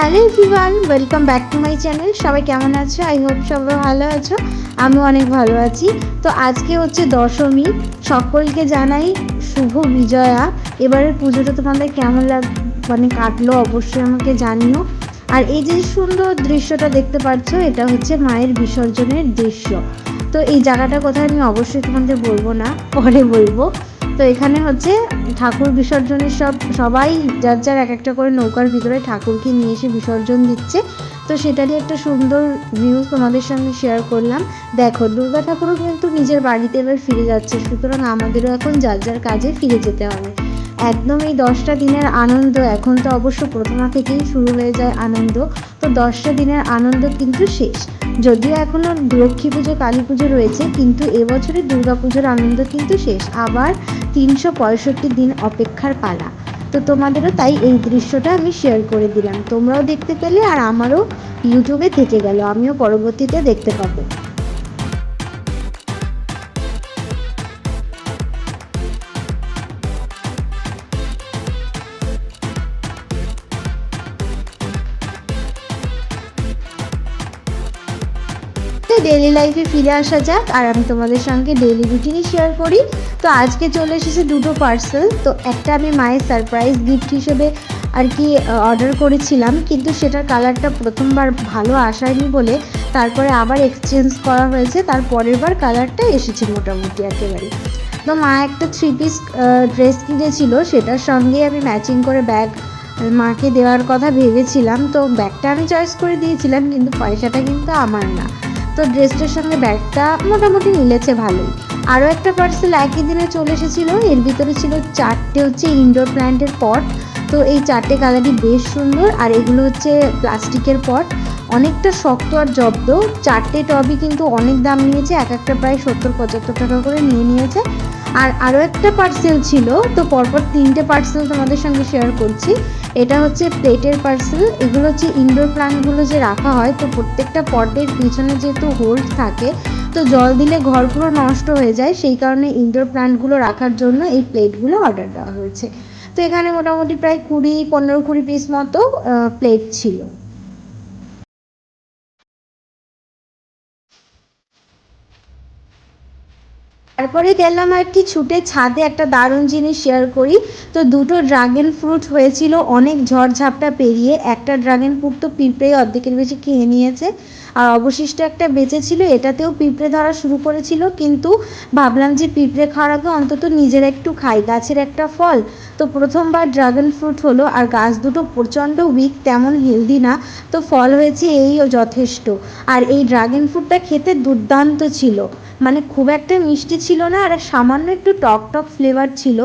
Hello everyone welcome back to my channel সবাই কেমন আছো? আই হোপ সবাই ভালো আছো। আমি অনেক ভালো আছি। তো আজকে হচ্ছে দশমী। সকলকে জানাই শুভ বিজয়া। এবারের পুজোটা তোমাদের কেমন লাগ মানে কাটলো অবশ্যই আমাকে জানিও। আর এই যে সুন্দর দৃশ্যটা দেখতে পাচ্ছ, এটা হচ্ছে মায়ের বিসর্জনের দৃশ্য। তো এই জায়গাটা কোথায় আমি অবশ্যই তোমাদের বলব না, পরে বলব। তো এখানে হচ্ছে ঠাকুর বিসর্জনের সব, সবাই যার যার এক একটা করে নৌকার ভিতরে ঠাকুরকে নিয়ে এসে বিসর্জন দিচ্ছে। তো সেটারই একটা সুন্দর ভিউ তোমাদের সঙ্গে শেয়ার করলাম। দেখো, দুর্গা ঠাকুরও কিন্তু নিজের বাড়িতে এবার ফিরে যাচ্ছে, সুতরাং আমাদেরও এখন যার যার কাজে ফিরে যেতে হবে। একদম এই দশটা দিনের আনন্দ। এখন তো অবশ্য প্রথমা থেকেই শুরু হয়ে যায় আনন্দ। তো দশটা দিনের আনন্দ কিন্তু শেষ। যদিও এখনও লক্ষ্মী পুজো, কালী পুজো রয়েছে, কিন্তু এবছরে পুজোর আনন্দ কিন্তু শেষ। আবার তিনশো পঁয়ষট্টি দিন অপেক্ষার পালা। তো তোমাদেরও তাই এই দৃশ্যটা আমি শেয়ার করে দিলাম। তোমরাও দেখতে পেলে আর আমারও ইউটিউবে থেকে গেল। আমিও পরবর্তীতে দেখতে পাবো। ডেলি লাইফে ফিরে আসা যাক, আর আমি তোমাদের সঙ্গে ডেলি রুটিনই শেয়ার করি। তো আজকে চলে এসেছে দুটো পার্সেল তো একটা আমি মায়ের সারপ্রাইজ গিফট হিসেবে আর কি অর্ডার করেছিলাম, কিন্তু সেটার কালারটা প্রথমবার ভালো আসায়নি বলে তারপরে আবার এক্সচেঞ্জ করা হয়েছে, তার পরের বার কালারটা এসেছে মোটামুটি একেবারে। তো মা একটা থ্রি পিস ড্রেস কিনেছিল, সেটার সঙ্গে আমি ম্যাচিং করে ব্যাগ মাকে দেওয়ার কথা ভেবেছিলাম, তো ব্যাগটা আমি চয়েস করে দিয়েছিলাম, কিন্তু পয়সাটা কিন্তু আমার না। তো ড্রেসটার সঙ্গে ব্যাগটা মোটামুটি মিলেছে ভালোই। আরও একটা পার্সেল একই দিনে চলে এসেছিল। এর ভিতরে ছিল চারটে হচ্ছে ইনডোর প্ল্যান্টের পট তো এই চারটে কালারই বেশ সুন্দর। আর এগুলো হচ্ছে প্লাস্টিকের পট অনেকটা শক্ত আর জব্দ। চারটে টবই কিন্তু অনেক দাম নিয়েছে। এক একটা প্রায় সত্তর, পঁচাত্তর টাকা করে নিয়ে নিয়েছে। আর আরও একটা পার্সেল ছিল। তো পরপর তিনটে পার্সেল তোমাদের সঙ্গে শেয়ার করছি। এটা হচ্ছে প্লেটের পার্সেল এগুলো হচ্ছে ইনডোর প্লান্টগুলো যে রাখা হয়, তো প্রত্যেকটা পটের পিছনে যেহেতু হোল্ড থাকে, তো জল দিলে ঘর পুরো নষ্ট হয়ে যায়, সেই কারণে ইনডোর প্লান্টগুলো রাখার জন্য এই প্লেটগুলো অর্ডার দেওয়া হয়েছে। তো এখানে মোটামুটি প্রায় কুড়ি, পনেরো, কুড়ি পিস মতো প্লেট ছিল। তারপরে গেলাম আর কি ছুটে ছাদে একটা দারুণ জিনিস শেয়ার করি। তো দুটো ড্রাগন ফ্রুট হয়েছিল, অনেক ঝড়ঝাপটা পেরিয়ে একটা ড্রাগন ফ্রুট তো পিঁপড়ে অর্ধেকের বেশি খেয়ে নিয়েছে। আর অবশিষ্ট একটা বেঁচে ছিল, এটাতেও পিঁপড়ে ধরা শুরু করেছিল। কিন্তু ভাবলাম যে পিঁপড়ে খাওয়ার আগে অন্তত নিজের একটু খাই। গাছের একটা ফল। তো প্রথমবার ড্রাগন ফ্রুট হলো, আর গাছ দুটো প্রচণ্ড উইক তেমন হেলদি না। তো ফল হয়েছে এইও যথেষ্ট। আর এই ড্রাগন ফ্রুটটা খেতে দুর্দান্ত ছিল। মানে খুব একটা মিষ্টি ছিল না, আর সামান্য একটু টক টক ফ্লেভার ছিল।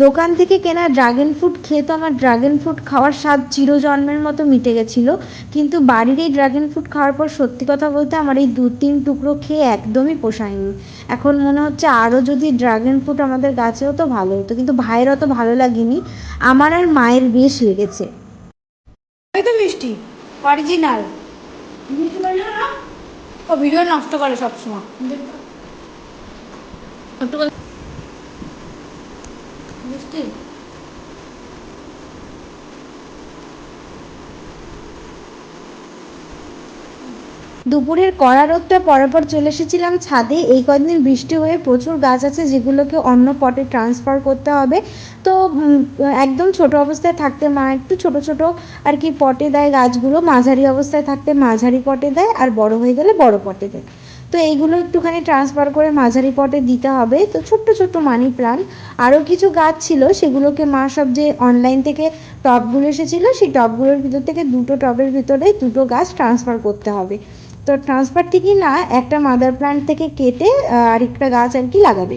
দোকান থেকে কেনা ড্রাগন ফ্রুট খেয়ে তো আমার ড্রাগন ফ্রুট খাওয়ার স্বাদ চিরজন্মের মতো মিটে গেছিল। কিন্তু বাড়ির এই ড্রাগন ফ্রুট খাওয়ার পর সত্যি কথা বলতে আমার এই দু তিন টুকরো খেয়ে একদমই পোষায়নি। এখন মনে হচ্ছে আরও যদি ড্রাগন ফ্রুট আমাদের গাছে হতো ভালো হতো, কিন্তু ভাইয়ের অত ভালো লাগেনি। আমার আর মায়ের বেশ লেগেছে। তো মিষ্টি অরিজিনাল ও ভিডিও নষ্ট করে সবসময়। একটু করে- মিষ্টি দুপুরের কড়া রোদটা পর পর চলে এসেছিলাম ছাদে। এই কদিন বৃষ্টি হয়ে প্রচুর গাছ আছে, যেগুলোকে অন্য পটে ট্রান্সফার করতে হবে। তো একদম ছোট অবস্থায় থাকতে মা একটু ছোট ছোট আর কি পটে দেয় গাছগুলো, মাঝারি অবস্থায় থাকতে মাঝারি পটে দেয় আর বড় হয়ে গেলে বড় পটে দেয়। তো এইগুলো একটুখানি ট্রান্সফার করে মাঝারি পটে দিতে হবে। তো ছোট্ট ছোট্ট মানি প্লান্ট আরও কিছু গাছ ছিল, সেগুলোকে মা সব যে অনলাইন থেকে টপগুলো এসেছিল, সেই টপগুলোর ভিতর থেকে দুটো টবের ভিতরে দুটো গাছ ট্রান্সফার করতে হবে। তো ট্রান্সফার ঠিকই না, একটা মাদার প্ল্যান্ট থেকে কেটে আরেকটা গাছ আর কি লাগাবে।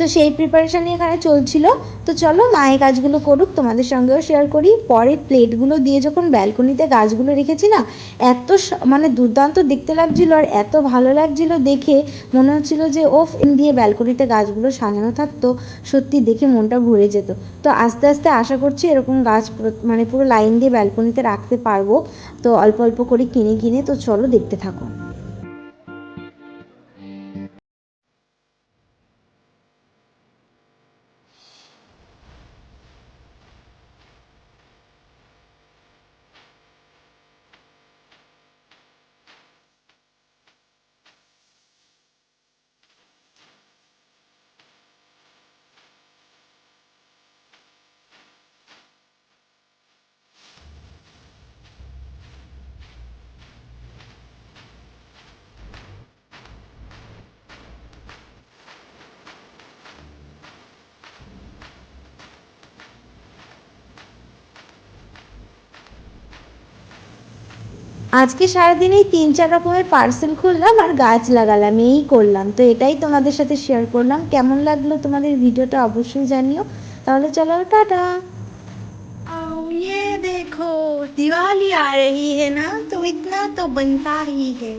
তো সেই প্রিপারেশানই এখানে চলছিল। তো চলো মায়ের কাজগুলো করুক, তোমাদের সঙ্গেও শেয়ার করি। পরে প্লেটগুলো দিয়ে যখন ব্যালকনিতে গাছগুলো রেখেছি না, এত মানে দুর্দান্ত দেখতে লাগছিল আর এত ভালো লাগছিল দেখে মনে হচ্ছিল যে, ওফ দিয়ে ব্যালকনিতে গাছগুলো সাজানো থাকতো, সত্যি দেখে মনটা ভরে যেত। তো আস্তে আস্তে আশা করছি এরকম গাছ মানে পুরো লাইন দিয়ে ব্যালকনিতে রাখতে পারব। তো অল্প অল্প করে কিনে কিনে, তো চলো দেখতে থাকো। আজকে সারাদিনেই তিন চার রকমের পার্সেল খুললাম আর গাছ লাগালাম এই করলাম তো এটাই তোমাদের সাথে শেয়ার করলাম কেমন লাগলো তোমাদের ভিডিওটা অবশ্যই জানিও তাহলে চলো টাটা ये देखो दिवाली आ रही है ना तो इतना तो बनता ही है